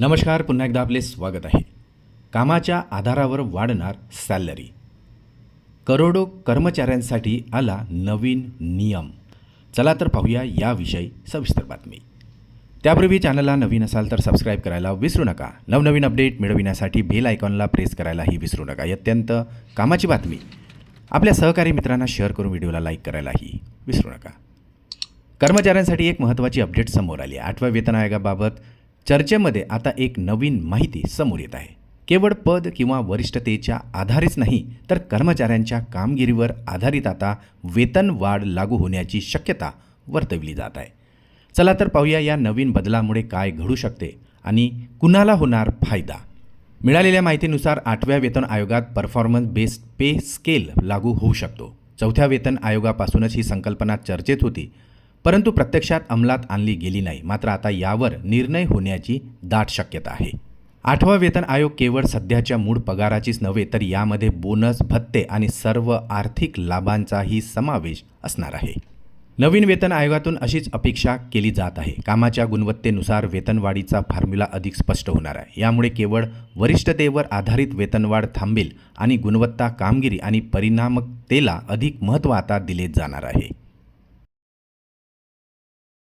नमस्कार पुन्हा एकदा आपले स्वागत आहे. कामाच्या आधारावर वाढणार सॅलरी. करोडो कर्मचाऱ्यांसाठी आला नवीन नियम. चला तर पाहूया याविषयी सविस्तर बातमी. त्यापूर्वी चॅनलला नवीन असाल तर सबस्क्राईब करायला विसरू नका. नवनवीन अपडेट मिळविण्यासाठी बेल आयकॉनला प्रेस करायलाही विसरू नका. ही अत्यंत कामाची बातमी. आपल्या सहकारी मित्रांना शेअर करून व्हिडिओला लाईक करायलाही विसरू नका. कर्मचाऱ्यांसाठी एक महत्त्वाची अपडेट समोर आली आठव्या वेतन आयोगाबाबत चर्चेमध्ये आता एक नवीन माहिती समोर येत आहे. केवळ पद किंवा वरिष्ठतेच्या आधारेच नाही तर कर्मचाऱ्यांच्या कामगिरीवर आधारित आता वेतन वाढ लागू होण्याची शक्यता वर्तविली जात आहे. चला तर पाहूया या नवीन बदलामुळे काय घडू शकते आणि कुणाला होणार फायदा? मिळालेल्या माहितीनुसार आठव्या वेतन आयोगात परफॉर्मन्स बेस्ड पे स्केल लागू होऊ शकतो. चौथ्या वेतन आयोगापासूनच ही संकल्पना चर्चेत होती. परंतु प्रत्यक्षात अंमलात आणली गेली नाही. मात्र आता यावर निर्णय होण्याची दाट शक्यता आहे. आठवा वेतन आयोग केवळ सध्याच्या मूळ पगाराचीच नव्हे तर यामध्ये बोनस भत्ते आणि सर्व आर्थिक लाभांचाही समावेश असणार आहे. नवीन वेतन आयोगातून अशीच अपेक्षा केली जात आहे. कामाच्या गुणवत्तेनुसार वेतनवाढीचा फॉर्म्युला अधिक स्पष्ट होणार आहे. यामुळे केवळ वरिष्ठतेवर आधारित वेतनवाढ थांबेल आणि गुणवत्ता कामगिरी आणि परिणामकतेला अधिक महत्त्व आता दिले जाणार आहे.